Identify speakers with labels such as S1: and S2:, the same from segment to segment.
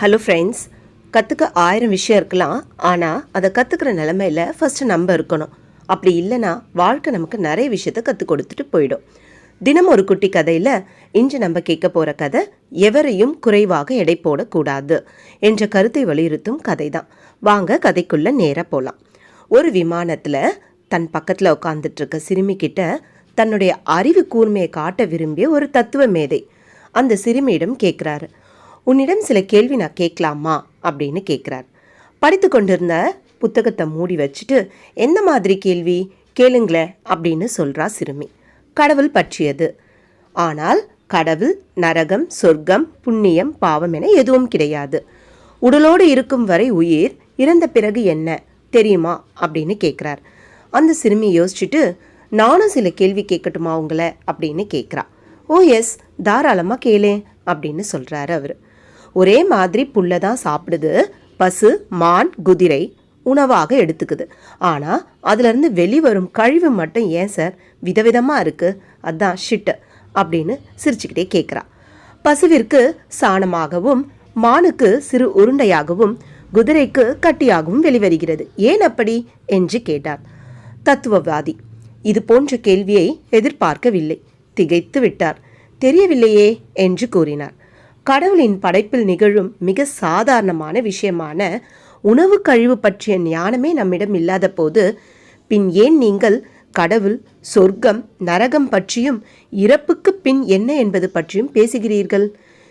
S1: Hello friends கற்றுக்க ஆயிரம் விஷயம் இருக்கலாம். ஆனால் அதை கற்றுக்கிற நிலமையில ஃபஸ்ட்டு நம்ம இருக்கணும். அப்படி இல்லைன்னா வாழ்க்கை நமக்கு நிறைய விஷயத்த கற்றுக் கொடுத்துட்டு போயிடும். தினம் ஒரு குட்டி கதையில் இன்று நம்ம கேட்க போகிற கதை எவரையும் குறைவாக எடை போடக்கூடாது என்ற கருத்தை வலியுறுத்தும் கதை தான் வாங்க கதைக்குள்ளே நேராக போகலாம் ஒரு விமானத்தில் தன் பக்கத்தில் உட்காந்துட்ருக்க சிறுமிக்கிட்ட தன்னுடைய அறிவு கூர்மையை காட்ட விரும்பிய ஒரு தத்துவ மேதை. அந்த சிறுமியிடம் கேட்குறாரு உன்னிடம் சில கேள்வி நான் கேட்கலாமா? அப்படின்னு கேட்குறார். படித்து கொண்டிருந்த புத்தகத்தை மூடி வச்சுட்டு எந்த மாதிரி கேள்வி? கேளுங்களேன் அப்படின்னு சொல்கிறா சிறுமி. கடவுள் பற்றியது. ஆனால் கடவுள் நரகம் சொர்க்கம் புண்ணியம் பாவம் என எதுவும் கிடையாது. உடலோடு இருக்கும் வரை உயிர் இறந்த பிறகு என்ன? தெரியுமா? அப்படின்னு கேட்குறார். அந்த சிறுமி யோசிச்சுட்டு நானும் சில கேள்வி கேட்கட்டுமா உங்களை? அப்படின்னு கேட்குறா. Oh yes. தாராளமாக கேளேன் அப்படின்னு சொல்கிறாரு அவர். ஒரே மாதிரி புல்லை தான் சாப்பிடுது. பசு மான் குதிரை உணவாக எடுத்துக்குது. ஆனால் அதுலேருந்து வெளிவரும் கழிவு மட்டும் ஏன் சார்? விதவிதமாக இருக்குது அதான் ஷிட்டு அப்படின்னு சிரிச்சுக்கிட்டே கேட்குறா பசுவிற்கு சாணமாகவும் மானுக்கு சிறு உருண்டையாகவும் குதிரைக்கு கட்டியாகவும் வெளிவருகிறது. ஏன் அப்படி? என்று கேட்டார். தத்துவவாதி இது போன்ற கேள்வியை எதிர்பார்க்கவில்லை. திகைத்து விட்டார். தெரியவில்லையே என்று கூறினார். கடவுளின் படைப்பில் நிகழும் மிக சாதாரணமான விஷயமான உணவு கழிவு பற்றிய ஞானமே நம்மிடம் இல்லாத போது பின் ஏன் நீங்கள் கடவுள் சொர்க்கம் நரகம் பற்றியும் இறப்புக்கு பின் என்ன என்பது பற்றியும் பேசுகிறீர்கள்?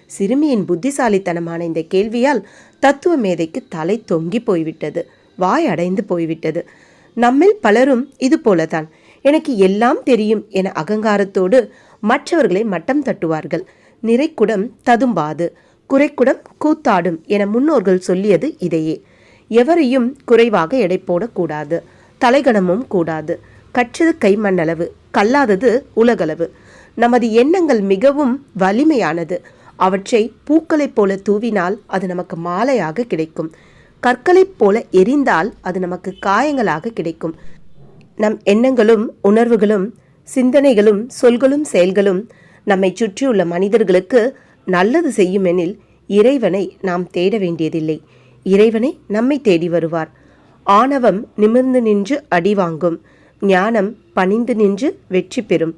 S1: சிறுமியின் புத்திசாலித்தனமான இந்த கேள்வியால் தத்துவ மேதைக்கு தலை தொங்கி போய்விட்டது வாய் அடைந்து போய்விட்டது. நம்மில் பலரும் இது போலதான் எனக்கு எல்லாம் தெரியும் என அகங்காரத்தோடு மற்றவர்களை மட்டம் தட்டுவார்கள். நிறைக்குடம் ததும்பாது குறைக்குடம் கூத்தாடும் என முன்னோர்கள் சொல்லியது இதையே. எவரையும் குறைவாக எடை போடக்கூடாது தலைகணமும் கூடாது. கற்றது கைமண்ணளவு கல்லாதது உலகளவு. நமது எண்ணங்கள் மிகவும் வலிமையானது. அவற்றை பூக்களைப் போல தூவினால் அது நமக்கு மாலையாக கிடைக்கும். கற்களைப் போல எரிந்தால் அது நமக்கு காயங்களாக கிடைக்கும். நம் எண்ணங்களும் உணர்வுகளும் சிந்தனைகளும் சொல்களும் செயல்களும் நம்மை சுற்றியுள்ள மனிதர்களுக்கு நல்லது செய்யுமெனில் இறைவனை நாம் தேட வேண்டியதில்லை. இறைவனை நம்மை தேடி வருவார். ஆணவம் நிமிர்ந்து நின்று அடி வாங்கும். ஞானம் பணிந்து நின்று வெற்றி பெறும்.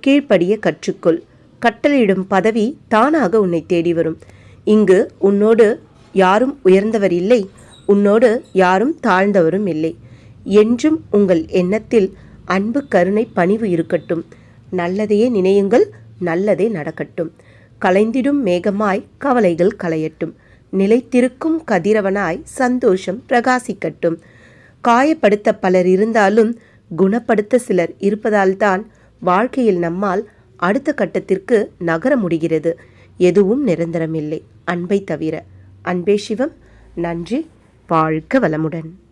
S1: கீழ்ப்படிய கற்றுக்கொள். கட்டளையிடும் பதவி தானாக உன்னை தேடி வரும். இங்கு உன்னோடு யாரும் உயர்ந்தவர் இல்லை. உன்னோடு யாரும் தாழ்ந்தவரும் இல்லை. என்றும் உங்கள் எண்ணத்தில் அன்பு கருணை பணிவு இருக்கட்டும். நல்லதையே நினையுங்கள். நல்லதே நடக்கட்டும். கலைந்திடும் மேகமாய் கவலைகள் களையட்டும். நிலைத்திருக்கும் கதிரவனாய் சந்தோஷம் பிரகாசிக்கட்டும். காயப்படுத்த பலர் இருந்தாலும் குணப்படுத்த சிலர் இருப்பதால்தான் வாழ்க்கையில் நம்மால் அடுத்த கட்டத்திற்கு நகர முடிகிறது. எதுவும் நிரந்தரமில்லை. அன்பை தவிர. அன்பே சிவம். நன்றி. வாழ்க வளமுடன்.